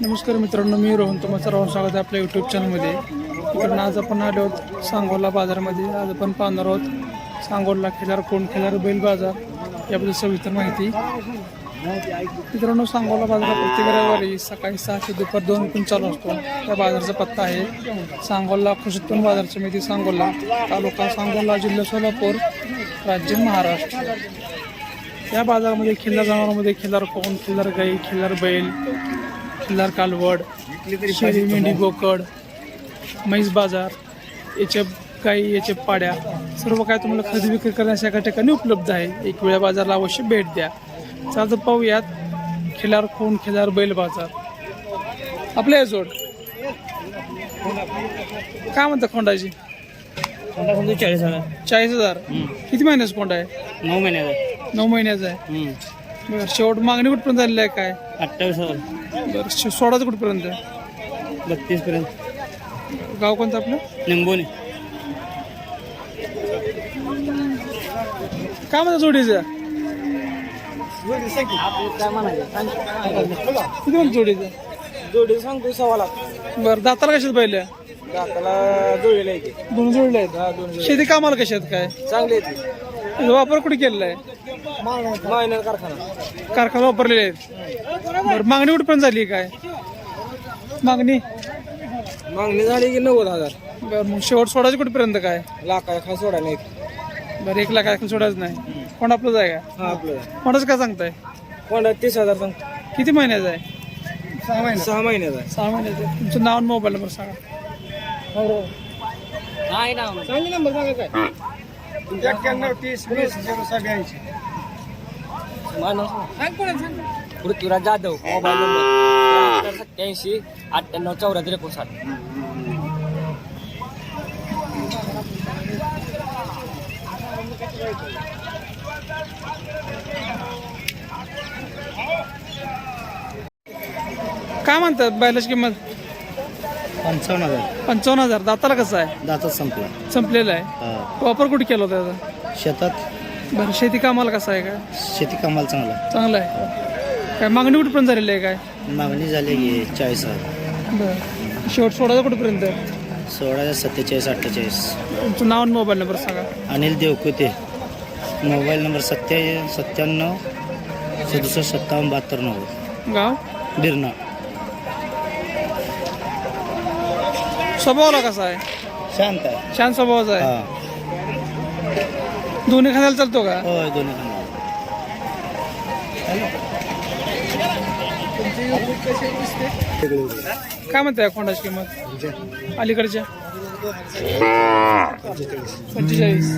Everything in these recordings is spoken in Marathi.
नमस्कार मित्रांनो मी रोहन. तुम्हाला सर्वांचं स्वागत आहे आपल्या यूट्यूब चॅनलमध्ये इकडनं आज आपण आलो आहोत सांगोला बाजारामध्ये. आज आपण पाहणार आहोत सांगोला खिलार कोण खिलार बैल बाजार याबद्दल सविस्तर माहिती. मित्रांनो सांगोला बाजार प्रत्येक रविवारी सकाळी सहा ते दुपार दोन पण चालू असतो. त्या बाजाराचा पत्ता आहे सांगोला कृषी उत्पन्न बाजार समिती सांगोला तालुका सांगोला जिल्हा सोलापूर राज्य महाराष्ट्र. या बाजारामध्ये खिल्लार जनावरांमध्ये खिल्लार कोण? खिल्लार गाई खिल्लार बैल खिल्लार कालवड शेळी मेंढी बोकड म्हैस बाजार याचे गाई याचे पाड्या सर्व काय तुम्हाला खरेदी विक्री करण्यास एका ठिकाणी उपलब्ध आहे. एक वेळा बाजारला अवश्य भेट द्या. चालतं पाहूयात खिलार कोण खिलार बैल बाजार. आपल्या या जोड. काय म्हणतात खोंडाची चाळीस हजार. चाळीस हजार. किती महिन्याचा कोंडा आहे? नऊ महिन्याचा नऊ महिन्याचा आहे. बरं शेवट मागणी कुठपर्यंत झालेली आहे काय? अठ्ठावीस हजार. बरं शे- सोळाचं कुठपर्यंत? आहे? बत्तीस पर्यंत गाव कोणतं आपलं? निंबोनी काय म्हणता जोडीचं? किती म्हणता जोडीचं? जोडी सांगतो सव्वा लाख. बरं दाताला कशात पाहिलं? दाताला जोडीला येते दोन जोडले आहेत. शेती कामाला कशात काय? चांगली येते याचा वापर कुठे केलेला आहे? कारखाना. कारखाना वापरलेले आहेत. बरं मागणी कुठपर्यंत झाली काय? मागणी? मागणी झाली की नव्वद हजार. बरं मग शेवट सोडायचं कुठपर्यंत काय? लाख खा सोडायला एक बरं एक लाख ऐकून सोडायचं नाही. कोण आपलं जाय का? हा आपलं कोणाचं काय सांगताय? कोणा तीस हजार सांग किती महिन्याचं आहे? सहा महिने. सहा महिन्याचा आहे. सहा महिन्याचं आहे. तुमचं नाव आणि मोबाईल नंबर सांगा. सांग नंबर सांगा काय? एक्क्याण्णव तीस वीस झिरो सहा ब्याऐंशी पृथ्वीराज जाधव मोबाईल नंबर सत्याऐंशी अठ्ठ्याण्णव चौऱ्याहत्तर एकोणसाठ. काय म्हणतात बैलाची किंमत? पंचावन्न हजार. पंचावन्न हजार. दाताला कसं आहे? दातच संपला. संपलेलं आहे. वापर कुठे केला होता त्याचा शेतात. बरं शेती कामाला कसं आहे काय? शेती कामाला चांगला चांगलं आहे काय मागणी कुठपर्यंत झालेली आहे काय? मागणी झाली की चाळीस हजार. बरं. शेवट सोडायचं कुठपर्यंत सोळा सत्तेचाळीस अठ्ठेचाळीस. तुमचं नाव आणि मोबाईल नंबर सांगा. अनिल देवकुते. मोबाईल नंबर सत्या सत्त्याण्णव सदुसष्ट सत्तावन्न बहात्तर नव्वद. गाव? बिरणा. स्वभावाला कसा आहे? शांत आहे. शांत स्वभावाचा आहे? हा. दोन्ही खांद्याला चालतो का? होय दोन्ही खांदे. काय म्हणताय खोंडाची किंमत? अलीकडच्या? पंचेचाळीस.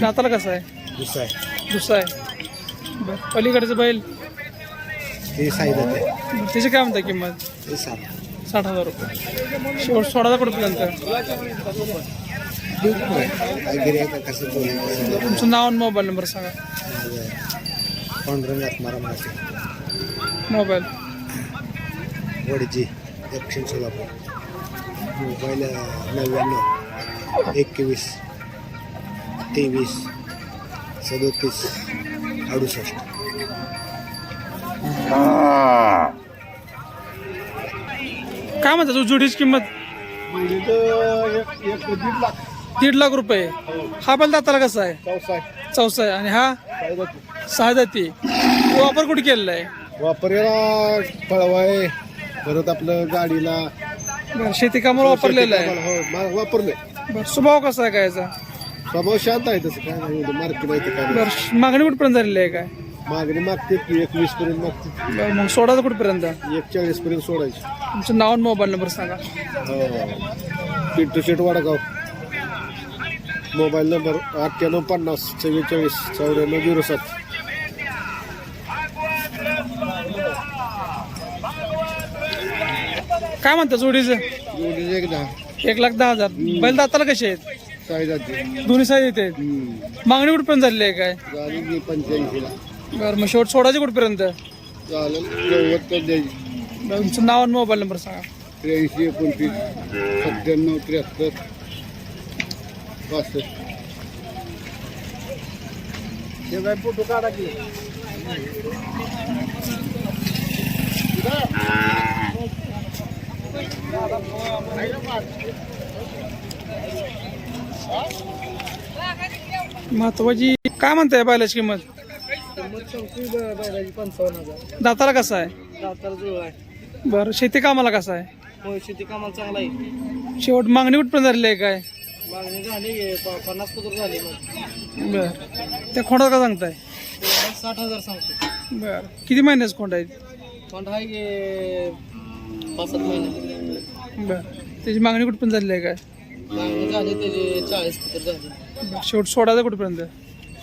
दाताला कसं आहे? दुसरा आहे. दुसरा आहे. बरं पलीकडचं बैल? ते साईदात आहे. बरं, त्याची काय म्हणताय किंमत? साठ. हजार रुपये. शेवट सोळाचा कुठपर्यंत? कसं तुमचं नाव आणि मोबाईल नंबर सांगा. पांडुरंग आत्माराम मासे मोबाईल. वडजी दक्षिण सोलापूर. मोबाईल नव्याण्णव एकवीस तेवीस सदोतीस अडुसष्ट. काय म्हणता तू जोडीची किंमत? दीड लाख. रुपये. हा बैल दाताला कसा आहे? चौसा आहे आणि हा? सहा जाती वापर कुठे केलेला आहे? वापरायला पळवाय परत आपलं गाडीला. बरं शेती कामाला वापरलेलं आहे हो मा- वापरले बरं स्वभाव कसा आहे काय याचा स्वभाव शांत आहे तसं काय नाही एवढं मार्केट काय. नाही. बरं मागणी कुठपर्यंत झालेली आहे काय? मागणी मागते की एकवीस पर्यंत मागते. बरं मग सोडायचं कुठपर्यंत? एक चाळीस पर्यंत सोडायची. तुमचं नाव आणि मोबाईल नंबर सांगा. हो. पिंटू शेट वाडगाव. मोबाईल नंबर अठ्ठ्याण्णव पन्नास चव्वेचाळीस चौऱ्याण्णव झिरो सात. काय म्हणता जोडीचं? जोडीचे एक दहा. एक लाख दहा हजार. बैल दाताला कसे आहेत? साई जाते दोन्ही साईज येते मागणी कुठपर्यंत झालेली आहे काय? झाली की पंच्याऐंशीला. बरं मग शेवट सोडायचे कुठपर्यंत? चालेल नव्वद तर द्यायची. बरं, तुमचं नाव आणि मोबाईल नंबर सांगा. त्र्याऐंशी एकोणतीस सत्त्याण्णव त्र्याहत्तर. काय महत्वाची काय म्हणताय बैलाची किंमत? पंचावन्न दाताला कसा आहे? दातार बरं शेती कामाला कसा आहे? शेती कामाला चांगला आहे. शेवट मागणी उठपण झालेली आहे काय? मागणी झाली पन्नास झाली बरं. त्या खोंडाला का सांगताय? साठ हजार सांगतो. बरं. किती महिन्याचं खोंड आहे? पण आहे की पाच सात महिने. बरं. त्याची मागणी कुठपर्यंत झालेली आहे काय? मागणी झाली त्याची चाळीस पत्र झाली. शेवट सोडायचं कुठपर्यंत?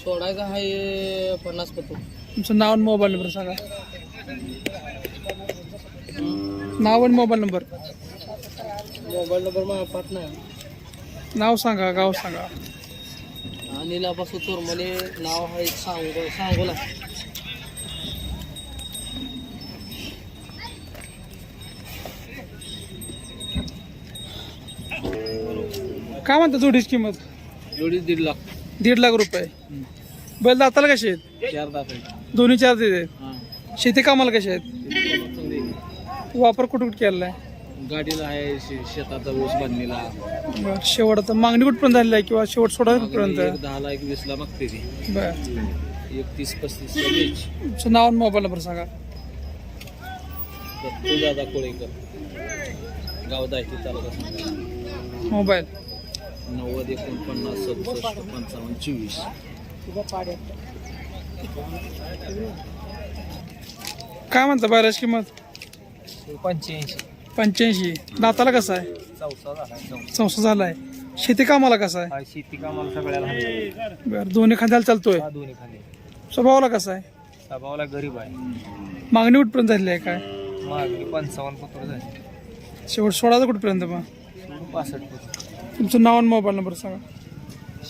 सोडायचं आहे पन्नास पत्र तुमचं नाव आणि मोबाईल नंबर सांगा. नाव आणि मोबाईल नंबर. मोबाईल नंबर माझा पाठ नाही नाव सांगा गाव सांगा. अनिल आबासू चोरमले नाव आहे सांगो सांगोला काय म्हणता जोडीची किंमत? जोडी दीड लाख. दीड लाख रुपये. बैल दाताला कसे आहेत? चार आहे दोन्ही चार देते हां. शेती कामाला कसे आहेत? वापर कुठं कुठं केलेला आहे? गाडीला आहे शे- शेताचा ऊस बांधलेला. बरं शेवट आता मागणी कुठपर्यंत झालेली आहे किंवा शेवट सोडायचं एक कुठपर्यंत? दहाला एक वीसला मागते ती. बरं. एक तीस पस्तीस तुमचं नाव आणि मोबाईल नंबर सांगा. दादा कोळेकर. गाव दायची तालुका सांगली. मोबाईल. नव्वद एकोणपन्नास सदुसष्ट पंचावन्न चोवीस. काय म्हणता बैलाची किंमत? पंच्याऐंशी. पंच्याऐंशी. दाताला कसा आहे? चौसा झाला संस्था झाला आहे शेती कामाला कसा आहे? हा शेती कामाला सगळ्याला बरं दोन्ही खांद्याला चालतोय. हा दोन्ही खाली स्वभावाला कसा आहे? सभावाला गरीब आहे मागणी कुठपर्यंत झालेली आहे काय? मागणी पंचावन्न पत्र झाली शेवट सोडायचं कुठपर्यंत मग? पासष्ट पत्र तुमचं नाव आणि मोबाईल नंबर सांगा.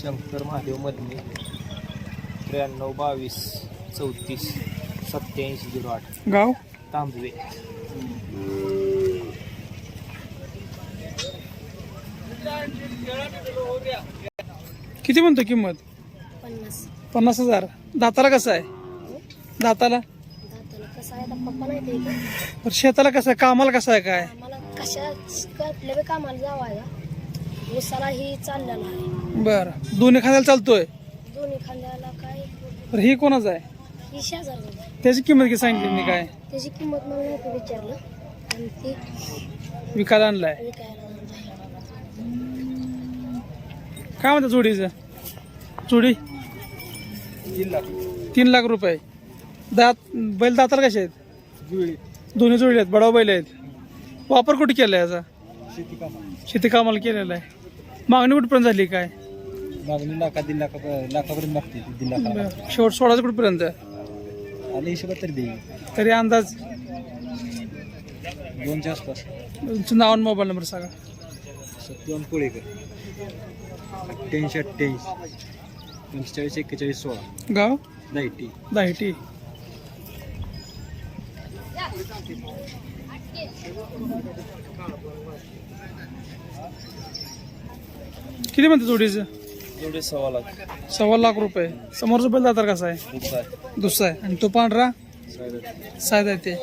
शंकर महादेव मधने त्र्याण्णव बावीस चौतीस सत्याऐंशी झिरो आठ. गाव? तांबवे. किती म्हणतो किंमत? पन्नास. पन्नास हजार. दाताला कसं आहे? दाताला? दाताला कसं आहे? आता पप्पा नाही ते इथे. बरं शेताला कसं आहे? कामाला कसं आहे काय? कशा कामाला आहे का उसाला ही चाललेला आहे. बरं. दोन्ही खांद्याला चालतोय? दोन्ही खांद्याला काय? ही कोणाचं आहे? ही. त्याची किंमत किती सांगितली मी काय? त्याची किंमत मला विचारलं. आणि ती विकायला आणलाय. विकायला. काय म्हणतं जोडीचं? जोडी? तीन लाख रुपये. दात बैल दाताला कसे आहेत? दोन्ही जोडी आहेत बडाव बैल आहेत. वापर कुठे केला याचा? शेती कामाला. केलेला आहे. मागणी कुठपर्यंत झाली काय? मागणी लाखा दीड लाखा लाखापर्यंत मागते. दीड लाखा. शेवट सोळाचं कुठपर्यंत? आणि हिशोबात तरी देईल. तरी अंदाज? दोनच्या आसपास. तुमचं नाव आणि मोबाईल नंबर सांगा. सत्यवान कोळेकर अठ्ठ्याऐंशी अठ्ठ्याऐंशी पंचेचाळीस एक्केचाळीस सोळा. गाव? दायटी दाहिटी किती म्हणते जोडीचं? एवढे सव्वा लाख. सव्वा लाख रुपये. समोरचं बैल दातार कसा आहे? दुसरा आहे. दुसरा आहे. आणि तो पांढरा? सायद आहे. ते.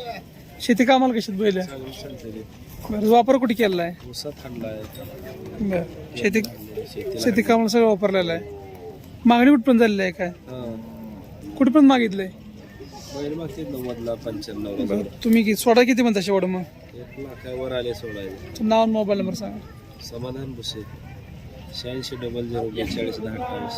शेती कामाला कशात बैल आहे? बरं वापर कुठे केलेला आहे? खंडला आहे. बरं. शेती शेती कामाला सगळं वापरलेलं आहे. मागणी कुठपर्यंत झालेली आहे काय? कुठपर्यंत मागितलंय? बैल मागते नव्वदला पंच्याण्णवला बरं तुम्ही कि सोडा किती म्हणता शेवट मग? एक लाखावर आले तुमचं नाव आणि मोबाईल नंबर सांगा. समाधान भुसे. शहाऐंशी डबल झिरो बेचाळीस दहा अठ्ठावीस.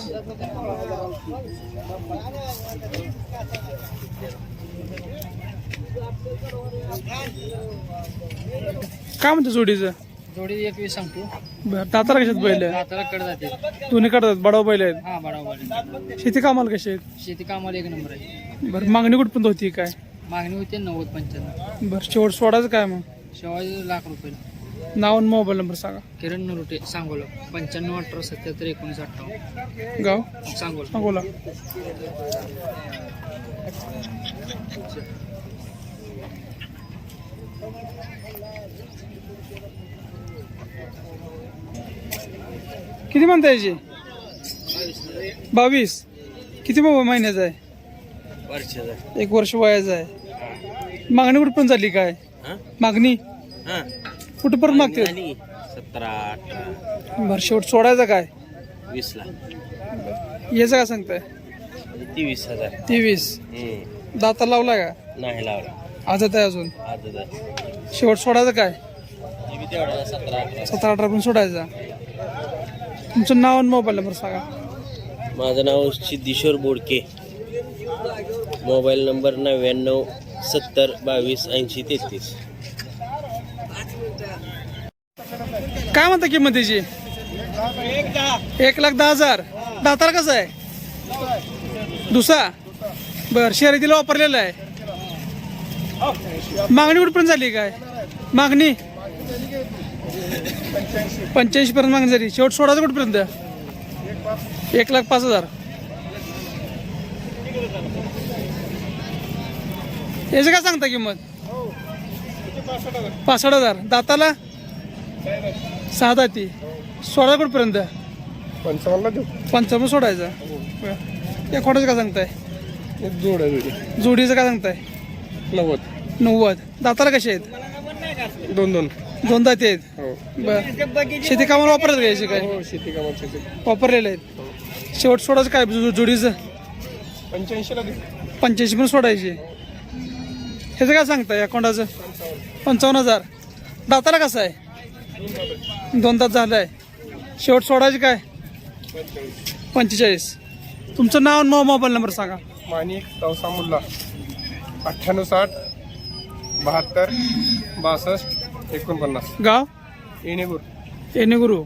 काय म्हणतं जोडीचं? जोडी एक वीस सांगतो. बरं दाताला कशात बैल आहे दाताला कड जाते. दोन्ही काढतात बडाव बैल आहेत. हा बरोबर शेती कामाला कशी आहेत? शेती कामाला एक नंबर आहे. बरं मागणी कुठपर्यंत होती काय? मागणी होते नव्वद पंच्याण्णव. बरं शेवट सोडायचं काय मग? शेवाळी लाख रुपये. नाव आणि मोबाईल नंबर सांगा. किरण नरुटे सांगोला. पंच्याण्णव अठरा सत्याहत्तर एकोणीस अठ्ठावन्न. गाव? सांगोला. सांगोला. किती म्हणता याची बावीस. किती बाबा महिन्याचा आहे? एक वर्ष वयाचा आहे. मागणी कुठपर्यंत झाली काय? मागणी? कुठपर्यंत मागते? सतरा बरं शेवट सोडायचं काय? वीसला याचं काय सांगताय? तेवीस हजार. तेवीस. दाता लावला का? नाही लावला. आजत आहे अजून? शेवट सोडायचं काय? सतरा अठरा पण सोडायचा. तुमचं नाव आणि मोबाईल नंबर सांगा. माझं नाव सिद्धेश्वर बोडके. मोबाईल नंबर नव्याण्णव सत्तर बावीस ऐंशी तेहतीस. काय म्हणता किंमत त्याची एक लाख दहा हजार. दाताला कसं आहे? दुसरा? बर शर्यतीला वापरलेला आहे. मागणी कुठपर्यंत झाली काय? मागणी? पंच्याऐंशी पर्यंत मागणी झाली. शेवट सोडायचं कुठपर्यंत? एक लाख पाच हजार. याचं काय सांगता किंमत? पासष्ट हजार. दाताला? सहा दाती. सोळा कुठपर्यंत? पंचावन्नला देऊ. पंचावन्न सोडायचा. बरं. या खोट्याचं काय सांगताय? जोडी. जोडीचं काय सांगताय? नव्वद. नव्वद. दाताला कसे आहेत? दोन दोन. दोन दाती आहेत. हो. बर. शेती कामाला वापरत काय? हो शेती कामाचे वापरलेले आहेत. शेवट सोडायचं काय? जो- जोडीचं? पंच्याऐंशीला पंच्याऐंशी पण सोडायचे. ह्याचं काय सांगताय अकाउंटाचं पंचावन्न हजार. दाताला कसं आहे? दोन तास झालं आहे शेवट सोडायचे काय? पंचेचाळीस. तुमचं नाव आणि मोबाईल नंबर सांगा. माणिक तवसा मुल्ला. अठ्ठ्याण्णव साठ बहात्तर बासष्ट एकोणपन्नास. गाव? येणेपूर येणे गुरु